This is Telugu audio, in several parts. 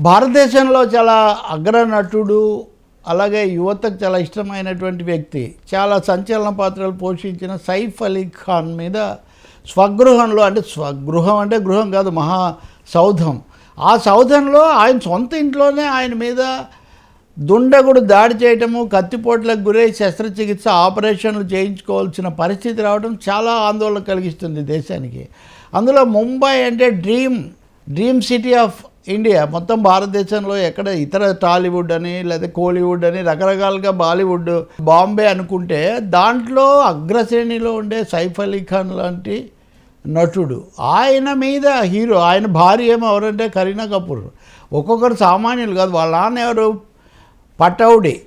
భారతదేశంలో చాలా అగ్రనటుడు అలాగే యువతకు చాలా ఇష్టమైనటువంటి వ్యక్తి. చాలా సంచలన పాత్రలు పోషించిన సైఫ్ అలీ ఖాన్ మీద స్వగృహంలో అంటే స్వగృహం అంటే గృహం కాదు మహా సౌధం. ఆ సౌధంలో ఆయన సొంత ఇంట్లోనే ఆయన మీద దుండగుడు దాడి చేయటము కత్తిపోట్లకు గురై శస్త్రచికిత్స ఆపరేషన్లు చేయించుకోవాల్సిన పరిస్థితి రావడం చాలా ఆందోళన కలిగిస్తుంది దేశానికి. అందులో ముంబై అంటే dream dream city of India మొత్తం భారతదేశంలో ఎక్కడ ఇతర టాలీవుడ్ అని లేదా కోలీవుడ్ అని రకరకాలుగా బాలీవుడ్ బాంబే అనుకుంటే దాంట్లో అగ్రశ్రేణిలో ఉండే సైఫ్ అలీ ఖాన్ లాంటి నటుడు. ఆయన మీద హీరో ఆయన భార్య ఏమో ఎవరంటే కరీనా కపూర్. ఒక్కొక్కరు సామాన్యులు కాదు. వాళ్ళ నాన్న ఎవరు? పటౌడి.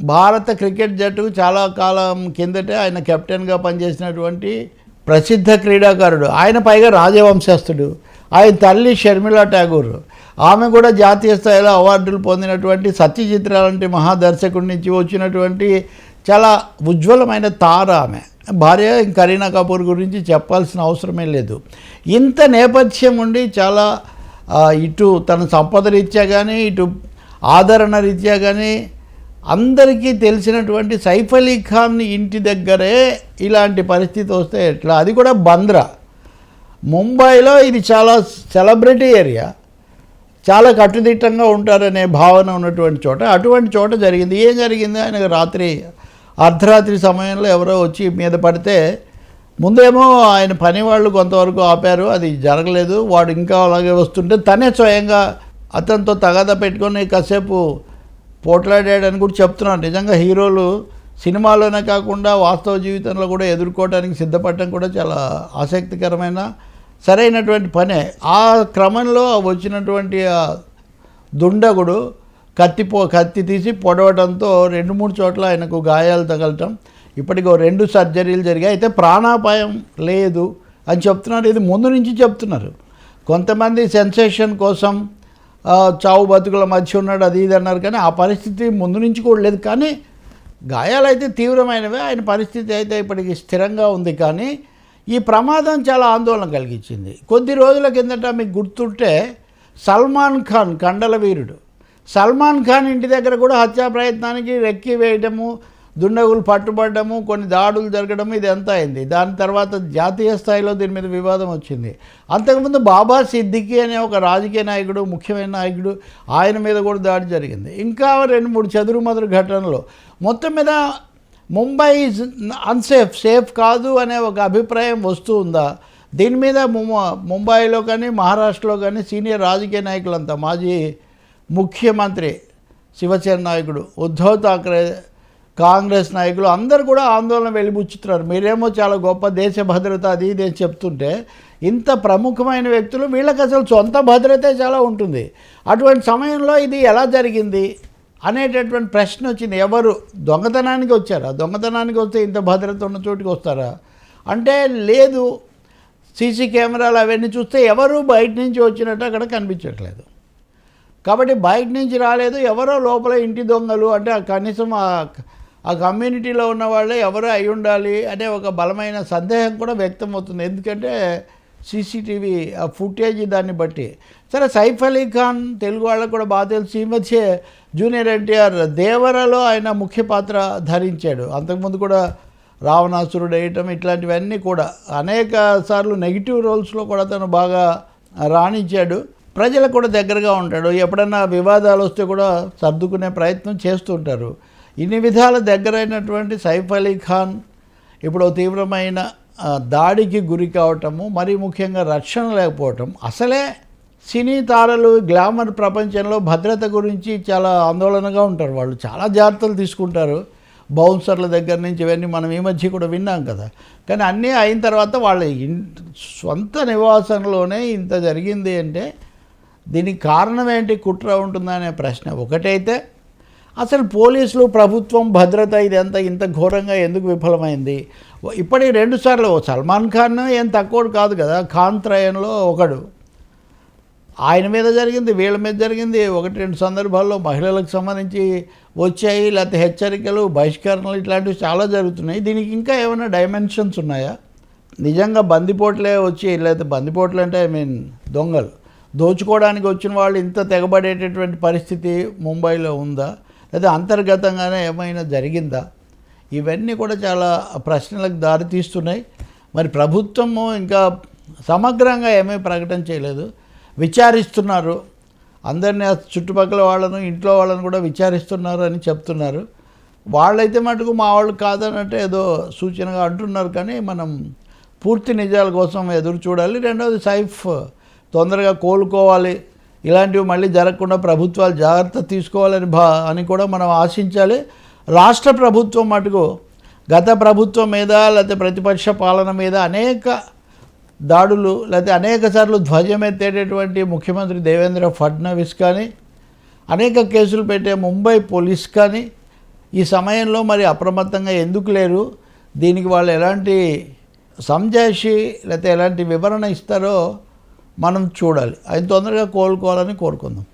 భారత క్రికెట్ జట్టుకు చాలా కాలం కిందటే ఆయన కెప్టెన్గా పనిచేసినటువంటి ప్రసిద్ధ క్రీడాకారుడు. ఆయన పైగా రాజవంశస్థుడు. ఆయన తల్లి షర్మిలా ఠాగూర్. ఆమె కూడా జాతీయ స్థాయిలో అవార్డులు పొందినటువంటి సత్యజిత్ లాంటి మహాదర్శకుడి నుంచి వచ్చినటువంటి చాలా ఉజ్వలమైన తార ఆమె. భార్య కరీనా కపూర్ గురించి చెప్పాల్సిన అవసరమే లేదు. ఇంత నేపథ్యం ఉండి చాలా ఇటు తన సంపద రీత్యా కానీ ఇటు ఆదరణ రీత్యా కానీ అందరికీ తెలిసినటువంటి సైఫ్ అలీ ఖాన్ ఇంటి దగ్గరే ఇలాంటి పరిస్థితి వస్తే ఎట్లా? అది కూడా బంద్రా. ముంబైలో ఇది చాలా సెలబ్రిటీ ఏరియా. చాలా కట్టుదిట్టంగా ఉంటారనే భావన ఉన్నటువంటి చోట అటువంటి చోట జరిగింది. ఏం జరిగింది? ఆయన రాత్రి అర్ధరాత్రి సమయంలో ఎవరో వచ్చి మీద పడితే ముందేమో ఆయన పని వాళ్ళు కొంతవరకు ఆపారు అది జరగలేదు. వాడు ఇంకా అలాగే వస్తుంటే తనే స్వయంగా అతనితో తగాదా పెట్టుకొని కాసేపు పోట్లాడాడని కూడా చెప్తున్నాను నిజంగా హీరోలు సినిమాలోనే కాకుండా వాస్తవ జీవితంలో కూడా ఎదుర్కోవడానికి సిద్ధపడటం కూడా చాలా ఆసక్తికరమైన సరైనటువంటి పనే. ఆ క్రమంలో వచ్చినటువంటి దుండగుడు కత్తి పో కత్తి తీసి పొడవడంతో రెండు మూడు చోట్ల ఆయనకు గాయాలు తగలటం. ఇప్పటికో రెండు సర్జరీలు జరిగాయి. అయితే ప్రాణాపాయం లేదు అని చెప్తున్నారు. ఇది ముందు నుంచి చెప్తున్నారు. కొంతమంది సెన్సేషన్ కోసం చావు బతుకుల మధ్య ఉన్నాడు అది ఇది అన్నారు కానీ ఆ పరిస్థితి ముందు నుంచి కూడా లేదు. కానీ గాయాలైతే తీవ్రమైనవే. ఆయన పరిస్థితి అయితే ఇప్పటికి స్థిరంగా ఉంది. కానీ ఈ ప్రమాదం చాలా ఆందోళన కలిగించింది. కొద్ది రోజుల కిందట మీకు గుర్తుంటే సల్మాన్ ఖాన్ కండల వీరుడు. సల్మాన్ ఖాన్ ఇంటి దగ్గర కూడా హత్యా ప్రయత్నానికి రెక్కి వేయడము దుండగులు పట్టుబడము కొన్ని దాడులు జరగడం ఇది అయింది. దాని తర్వాత జాతీయ స్థాయిలో దీని మీద వివాదం వచ్చింది. అంతకుముందు బాబా సిద్దికి అనే ఒక రాజకీయ నాయకుడు ముఖ్యమైన నాయకుడు ఆయన మీద కూడా దాడి జరిగింది. ఇంకా రెండు మూడు చదురు మధుర ఘటనలు. మొత్తం మీద ముంబై ఇస్ అన్సేఫ్ సేఫ్ కాదు అనే ఒక అభిప్రాయం వస్తూ ఉందా దీని మీద ముంబైలో కానీ మహారాష్ట్రలో కానీ సీనియర్ రాజకీయ నాయకులంతా మాజీ ముఖ్యమంత్రి శివసేన నాయకుడు ఉద్ధవ్ ఠాక్రే కాంగ్రెస్ నాయకులు అందరూ కూడా ఆందోళన వెలిబుచ్చుతున్నారు. మీరేమో చాలా గొప్ప దేశ భద్రత అది ఇది అని చెప్తుంటే ఇంత ప్రముఖమైన వ్యక్తులు వీళ్ళకి అసలు సొంత భద్రతే చాలా ఉంటుంది. అటువంటి సమయంలో ఇది ఎలా జరిగింది? అనేటటువంటి ప్రశ్న వచ్చింది. ఎవరు? దొంగతనానికి వచ్చారా? దొంగతనానికి వస్తే ఇంత భద్రత ఉన్న చోటుకి వస్తారా? అంటే లేదు. సీసీ కెమెరాలు అవన్నీ చూస్తే ఎవరు బయట నుంచి వచ్చినట్టు అక్కడ కనిపించట్లేదు. కాబట్టి బయట నుంచి రాలేదు. ఎవరో లోపల ఇంటి దొంగలు అంటే కనీసం ఆ ఆ కమ్యూనిటీలో ఉన్న వాళ్ళే ఎవరో అయి ఉండాలి అనే ఒక బలమైన సందేహం కూడా వ్యక్తం అవుతుంది ఎందుకంటే సీసీటీవీ ఆ ఫుటేజ్ దాన్ని బట్టి. సరే సైఫ్ అలీ ఖాన్ తెలుగు వాళ్ళకు కూడా బాగా తెలుసు. ఈ మధ్య జూనియర్ ఎన్టీఆర్ దేవరలో ఆయన ముఖ్య పాత్ర ధరించాడు. అంతకుముందు కూడా రావణాసురుడు వేయటం ఇట్లాంటివన్నీ కూడా. అనేక సార్లు నెగిటివ్ రోల్స్లో కూడా తను బాగా రాణించాడు. ప్రజలకు కూడా దగ్గరగా ఉంటాడు. ఎప్పుడన్నా వివాదాలు వస్తే కూడా సర్దుకునే ప్రయత్నం చేస్తుంటారు ఇన్ని విధాల దగ్గరైనటువంటి సైఫ్ అలీ ఖాన్ ఇప్పుడు తీవ్రమైన దాడికి గురి కావటము మరీ ముఖ్యంగా రక్షణ లేకపోవటం అసలే సినీ తారలు గ్లామర్ ప్రపంచంలో భద్రత గురించి చాలా ఆందోళనగా ఉంటారు. వాళ్ళు చాలా జాగ్రత్తలు తీసుకుంటారు. బౌన్సర్ల దగ్గర నుంచి ఇవన్నీ మనం ఈ మధ్య కూడా విన్నాం కదా. కానీ అన్నీ అయిన తర్వాత వాళ్ళ ఇన్ సొంత నివాసంలోనే ఇంత జరిగింది అంటే దీనికి కారణం ఏంటి? కుట్ర ఉంటుందనే ప్రశ్న ఒకటైతే అసలు పోలీసులు ప్రభుత్వం భద్రత ఇదంతా ఇంత ఘోరంగా ఎందుకు విఫలమైంది? ఇప్పటికి రెండుసార్లు సల్మాన్ ఖాన్ ఏం తక్కువ కాదు కదా ఖాన్ త్రయంలో ఒకడు. ఆయన మీద జరిగింది వీళ్ళ మీద జరిగింది ఒకటి రెండు సందర్భాల్లో మహిళలకు సంబంధించి వచ్చాయి లేకపోతే హెచ్చరికలు బహిష్కరణలు ఇట్లాంటివి చాలా జరుగుతున్నాయి. దీనికి ఇంకా ఏమైనా డైమెన్షన్స్ ఉన్నాయా? నిజంగా బందిపోట్లే వచ్చి లేకపోతే బందిపోట్లు అంటే ఐ మీన్ దొంగలు. దోచుకోవడానికి వచ్చిన వాళ్ళు ఇంత తెగబడేటటువంటి పరిస్థితి ముంబైలో ఉందా? లేదా అంతర్గతంగానే ఏమైనా జరిగిందా? ఇవన్నీ కూడా చాలా ప్రశ్నలకు దారితీస్తున్నాయి మరి ప్రభుత్వము ఇంకా సమగ్రంగా ఏమీ ప్రకటన చేయలేదు. విచారిస్తున్నారు. అందరినీ చుట్టుపక్కల వాళ్ళను ఇంట్లో వాళ్ళను కూడా విచారిస్తున్నారు అని చెప్తున్నారు. వాళ్ళైతే మటుకు మా వాళ్ళు కాదనంటే ఏదో సూచనగా అంటున్నారు కానీ మనం పూర్తి నిజాల కోసం ఎదురు చూడాలి. రెండవది సైఫ్ తొందరగా కోలుకోవాలి. ఇలాంటివి మళ్ళీ జరగకుండా ప్రభుత్వాలు జాగ్రత్త తీసుకోవాలని భా అని కూడా మనం ఆశించాలి. రాష్ట్ర ప్రభుత్వం మటుకు గత ప్రభుత్వం మీద లేకపోతే ప్రతిపక్ష పాలన మీద అనేక దాడులు లేకపోతే అనేక సార్లు ధ్వజమెత్తేటటువంటి ముఖ్యమంత్రి దేవేంద్ర ఫడ్నవీస్ కానీ అనేక కేసులు పెట్టే ముంబై పోలీస్ కానీ ఈ సమయంలో మరి అప్రమత్తంగా ఎందుకు లేరు? దీనికి వాళ్ళు ఎలాంటి సంజాయిషి లేకపోతే ఎలాంటి వివరణ ఇస్తారో మనం చూడాలి. ఆయన తొందరగా కోలుకోవాలని కోరుకుందాం.